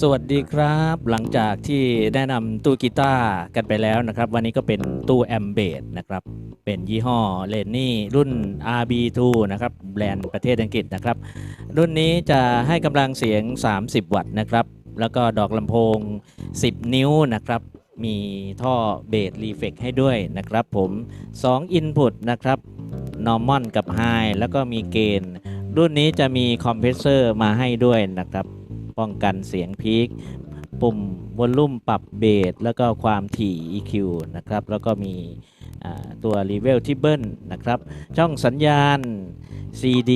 สวัสดีครับ หลังจากที่แนะนำตู้กีตาร์กันไปแล้วนะครับ วันนี้ก็เป็นตู้แอมเบดนะครับ เป็นยี่ห้อเลนนี่รุ่น RB2 นะครับ แบรนด์ประเทศอังกฤษนะครับ รุ่นนี้จะให้กำลังเสียง 30 วัตต์นะครับ แล้วก็ดอกลำโพง 10 นิ้วนะครับ มีท่อเบสรีเฟกให้ด้วยนะครับผม 2 Input นะครับ Normal กับ High แล้วก็มีเกณฑ์รุ่นนี้จะมีคอมเพรสเซอร์มาให้ด้วยนะครับ ป้องกันเสียงพีคปุ่มวอลลุ่มปรับเบสแล้วก็ความถี่ EQ นะครับ แล้วก็มีตัวรีเวลที่เบิ้ลนะครับ ช่องสัญญาณ CD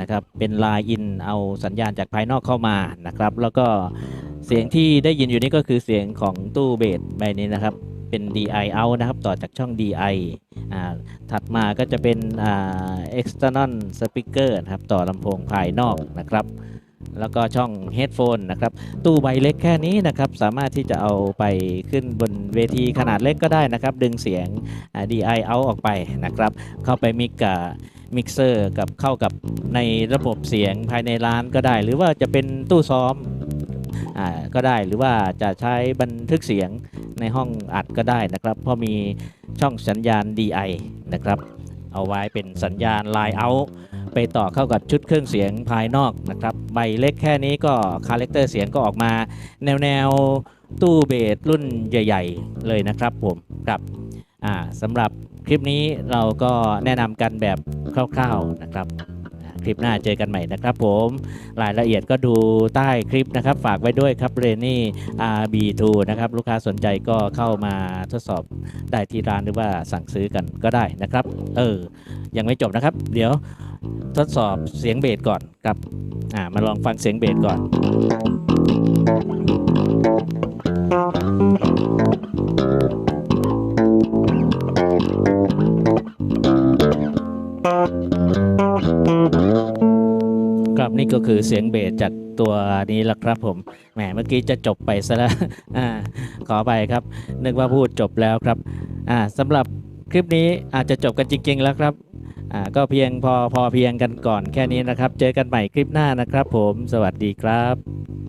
นะครับ เป็นลายอินเอาสัญญาณจากภายนอกเข้ามานะครับ แล้วก็เสียงที่ได้ยินอยู่นี่ก็คือเสียงของตู้เบสใบนี้นะครับ เป็น DI out นะครับ ต่อจากช่อง DI อ่าถัดมาก็จะเป็นอ่า external speaker นะครับ ต่อลำโพงภายนอกนะครับ แล้วก็ช่อง headphone นะครับตู้ใบเล็กแค่นี้นะครับสามารถที่จะเอาไปขึ้นบนเวทีขนาดเล็กก็ได้นะครับ ดึงเสียง DI out ออกไปนะครับ เข้าไปมิกกับมิกเซอร์กับเข้ากับในระบบเสียงภายในร้านก็ได้ หรือว่าจะเป็นตู้ซ้อมอก็ได้หรือว่าจะใช้บันทึกเสียงในห้องอัดก็ได้นะครับ เพราะมีช่องสัญญาณ DI นะครับ เอาไว้เป็นสัญญาณ Line out ไปต่อเข้ากับชุดเครื่องเสียงภายนอกนะครับใบเล็กแค่นี้ก็คาแรคเตอร์เสียงก็ออกมา แนวแนวตู้เบสรุ่นใหญ่ ๆ เลยนะครับผมครับสำหรับคลิปนี้เราก็แนะนำกันแบบคร่าว ๆนะครับ คลิปหน้าเจอกันใหม่นะครับผม รายละเอียดก็ดูใต้คลิปนะครับ ฝากไว้ด้วยครับเรนนี่ RB2 นะครับ ลูกค้าสนใจก็เข้ามาทดสอบได้ที่ร้านหรือว่าสั่งซื้อกันก็ได้นะครับ เออ ยังไม่จบนะครับ เดี๋ยวทดสอบเสียงเบสก่อนครับอ่ามาลองฟังเสียงเบสก่อนครับ นี่ก็คือเสียงเบสจากตัวนี้แหละครับผม แหม เมื่อกี้จะจบไปซะแล้วอขอไปครับ นึกว่าพูดจบแล้วครับสำหรับคลิปนี้อาจจะจบกันจริง ๆ แล้วครับก็เพียงพอพอเพียงกันก่อนแค่นี้นะครับ เจอกันใหม่คลิปหน้านะครับผม สวัสดีครับ